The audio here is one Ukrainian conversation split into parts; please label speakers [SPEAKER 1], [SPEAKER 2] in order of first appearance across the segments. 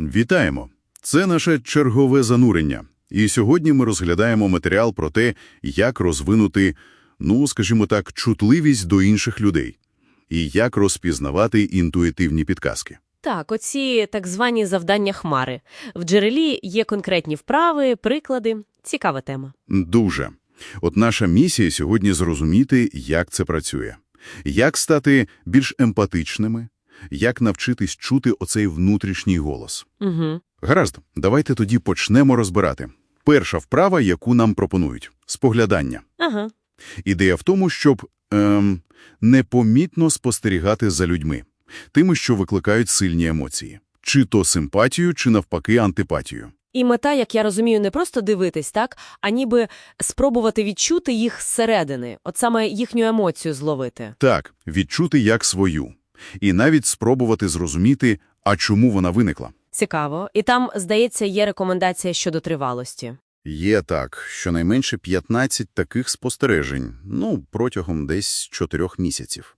[SPEAKER 1] Вітаємо! Це наше чергове занурення. І сьогодні ми розглядаємо матеріал про те, як розвинути, ну, скажімо так, чутливість до інших людей. І як розпізнавати інтуїтивні підказки.
[SPEAKER 2] Так, оці так звані завдання хмари. В джерелі є конкретні вправи, приклади. Цікава тема.
[SPEAKER 1] Дуже. От наша місія сьогодні зрозуміти, як це працює. Як стати більш емпатичними, як навчитись чути оцей внутрішній голос.
[SPEAKER 2] Угу.
[SPEAKER 1] Гаразд, давайте тоді почнемо розбирати. Перша вправа, яку нам пропонують – споглядання.
[SPEAKER 2] Ага.
[SPEAKER 1] Ідея в тому, щоб ем, непомітно спостерігати за людьми, тими, що викликають сильні емоції. Чи то симпатію, чи навпаки антипатію.
[SPEAKER 2] І мета, як я розумію, не просто дивитись, так, а ніби спробувати відчути їх зсередини, от саме їхню емоцію зловити.
[SPEAKER 1] Так, відчути як свою. І навіть спробувати зрозуміти, а чому вона виникла.
[SPEAKER 2] Цікаво. І там, здається, є рекомендація щодо тривалості.
[SPEAKER 1] Є так, щонайменше 15 таких спостережень, ну, протягом десь 4 місяців,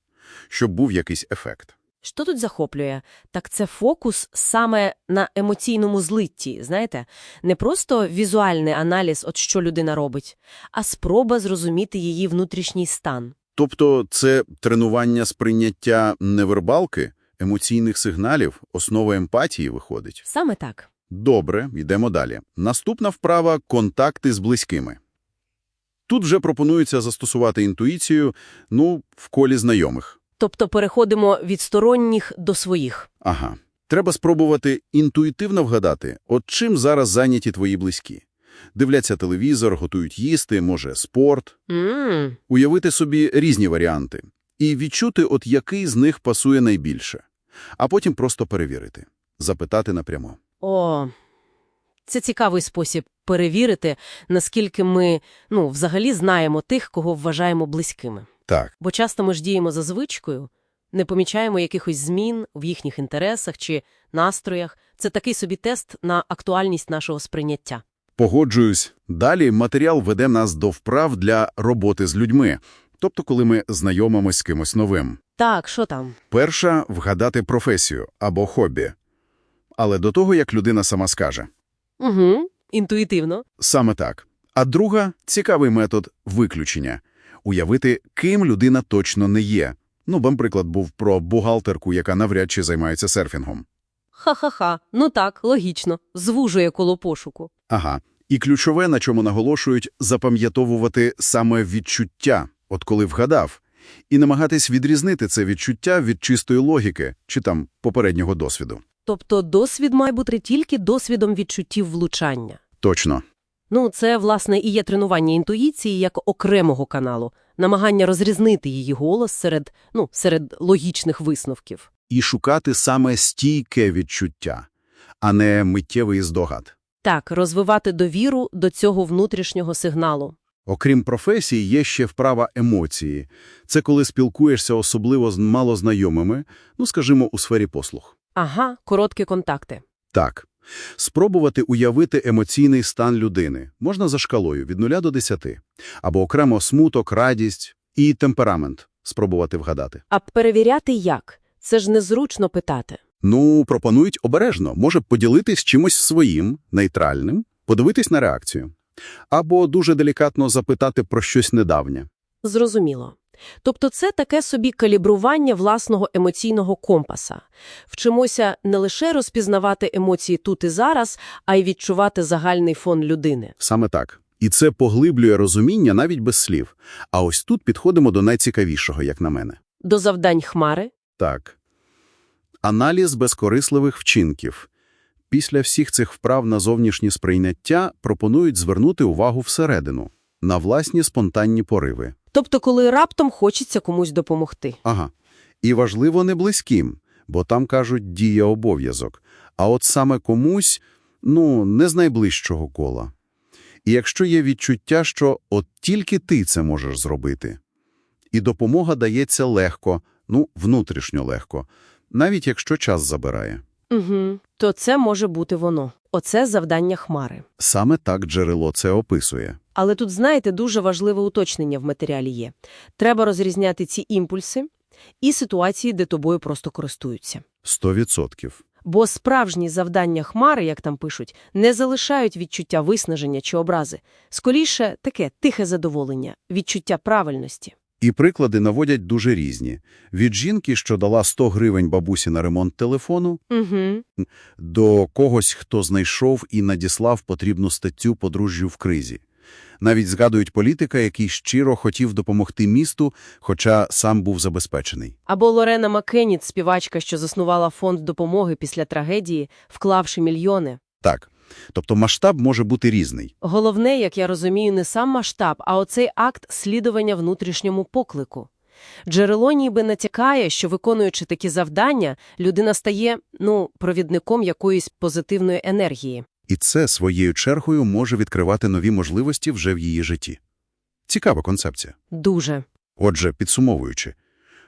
[SPEAKER 1] щоб був якийсь ефект.
[SPEAKER 2] Що тут захоплює? Так це фокус саме на емоційному злитті, знаєте? Не просто візуальний аналіз, от що людина робить, а спроба зрозуміти її внутрішній стан.
[SPEAKER 1] Тобто це тренування сприйняття невербалки, емоційних сигналів, основа емпатії виходить.
[SPEAKER 2] Саме так.
[SPEAKER 1] Добре, йдемо далі. Наступна вправа – контакти з близькими. Тут вже пропонується застосувати інтуїцію, ну, в колі знайомих.
[SPEAKER 2] Тобто переходимо від сторонніх до своїх.
[SPEAKER 1] Ага. Треба спробувати інтуїтивно вгадати, от чим зараз зайняті твої близькі. Дивляться телевізор, готують їсти, може, спорт.
[SPEAKER 2] Ммм,
[SPEAKER 1] Уявити собі різні варіанти. І відчути, от який з них пасує найбільше. А потім просто перевірити. Запитати напряму.
[SPEAKER 2] о, це цікавий спосіб перевірити, наскільки ми, ну, взагалі знаємо тих, кого вважаємо близькими.
[SPEAKER 1] Так.
[SPEAKER 2] Бо часто ми ж діємо за звичкою, не помічаємо якихось змін в їхніх інтересах чи настроях. Це такий собі тест на актуальність нашого сприйняття.
[SPEAKER 1] Погоджуюсь. Далі матеріал веде нас до вправ для роботи з людьми, тобто коли ми знайомимось з кимось новим.
[SPEAKER 2] Так, що там?
[SPEAKER 1] Перша – вгадати професію або хобі. Але до того, як людина сама скаже.
[SPEAKER 2] Угу, інтуїтивно.
[SPEAKER 1] Саме так. А друга – цікавий метод виключення. Уявити, ким людина точно не є. Ну, вам приклад був про бухгалтерку, яка навряд чи займається серфінгом.
[SPEAKER 2] Ха-ха-ха. Ну так, логічно. Звужує коло пошуку.
[SPEAKER 1] Ага. І ключове, на чому наголошують, запам'ятовувати саме відчуття, от коли вгадав, і намагатись відрізнити це відчуття від чистої логіки чи там попереднього досвіду.
[SPEAKER 2] Тобто досвід має бути тільки досвідом відчуттів влучання.
[SPEAKER 1] Точно.
[SPEAKER 2] Ну, це, власне, і є тренування інтуїції як окремого каналу, намагання розрізнити її голос серед, ну, серед логічних висновків.
[SPEAKER 1] І шукати саме стійке відчуття, а не миттєвий здогад.
[SPEAKER 2] Так, розвивати довіру до цього внутрішнього сигналу.
[SPEAKER 1] Окрім професії, є ще вправа емоції. Це коли спілкуєшся особливо з малознайомими, ну, скажімо, у сфері послуг.
[SPEAKER 2] Ага, короткі контакти.
[SPEAKER 1] Так. Спробувати уявити емоційний стан людини можна за шкалою від 0 до 10. Або окремо смуток, радість і темперамент спробувати вгадати.
[SPEAKER 2] А перевіряти як? Це ж незручно питати.
[SPEAKER 1] Ну, пропонують обережно. Може поділитись чимось своїм, нейтральним, подивитись на реакцію. Або дуже делікатно запитати про щось недавнє.
[SPEAKER 2] Зрозуміло. Тобто це таке собі калібрування власного емоційного компаса. Вчимося не лише розпізнавати емоції тут і зараз, а й відчувати загальний фон людини.
[SPEAKER 1] Саме так. І це поглиблює розуміння навіть без слів. А ось тут підходимо до найцікавішого, як на мене.
[SPEAKER 2] До завдань хмари
[SPEAKER 1] Так. Аналіз безкорисливих вчинків. Після всіх цих вправ на зовнішнє сприйняття пропонують звернути увагу всередину, на власні спонтанні пориви.
[SPEAKER 2] Тобто, коли раптом хочеться комусь допомогти.
[SPEAKER 1] Ага. І важливо не близьким, бо там кажуть дія обов'язок. А от саме комусь, ну, не з найближчого кола. І якщо є відчуття, що от тільки ти це можеш зробити. І допомога дається легко, ну, внутрішньо легко, навіть якщо час забирає.
[SPEAKER 2] Угу. То це може бути воно. Оце завдання хмари.
[SPEAKER 1] Саме так джерело це описує.
[SPEAKER 2] Але тут, знаєте, дуже важливе уточнення в матеріалі є. Треба розрізняти ці імпульси і ситуації, де тобою просто користуються.
[SPEAKER 1] Сто відсотків.
[SPEAKER 2] Бо справжні завдання хмари, як там пишуть, не залишають відчуття виснаження чи образи. Скоріше таке тихе задоволення, відчуття правильності.
[SPEAKER 1] І приклади наводять дуже різні. Від жінки, що дала 100 гривень бабусі на ремонт телефону,
[SPEAKER 2] Угу.
[SPEAKER 1] до когось, хто знайшов і надіслав потрібну статтю подружжю в кризі. Навіть згадують політика, який щиро хотів допомогти місту, хоча сам був забезпечений.
[SPEAKER 2] Або Лорена Маккеніт, співачка, що заснувала фонд допомоги після трагедії, вклавши мільйони.
[SPEAKER 1] Так, тобто масштаб може бути різний.
[SPEAKER 2] Головне, як я розумію, не сам масштаб, а оцей акт слідування внутрішньому поклику. Джерело ніби натякає, що, виконуючи такі завдання, людина стає, ну, провідником якоїсь позитивної енергії.
[SPEAKER 1] І це своєю чергою може відкривати нові можливості вже в її житті. Цікава концепція.
[SPEAKER 2] Дуже.
[SPEAKER 1] Отже, підсумовуючи,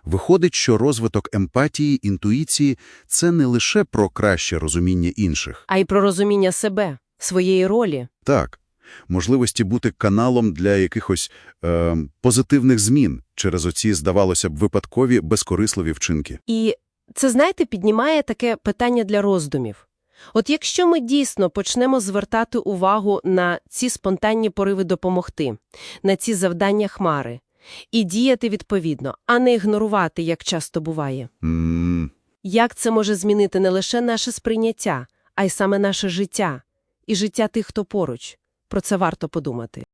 [SPEAKER 1] виходить, що розвиток емпатії, інтуїції – це не лише про краще розуміння інших.
[SPEAKER 2] А й про розуміння себе, своєї ролі.
[SPEAKER 1] Так, можливості бути каналом для якихось е, позитивних змін через оці, здавалося б, випадкові, безкорисливі вчинки.
[SPEAKER 2] І це, знаєте, піднімає таке питання для роздумів. От якщо ми дійсно почнемо звертати увагу на ці спонтанні пориви допомогти, на ці завдання хмари, і діяти відповідно, а не ігнорувати, як часто буває,
[SPEAKER 1] Mm.
[SPEAKER 2] як це може змінити не лише наше сприйняття, а й саме наше життя і життя тих, хто поруч. Про це варто подумати.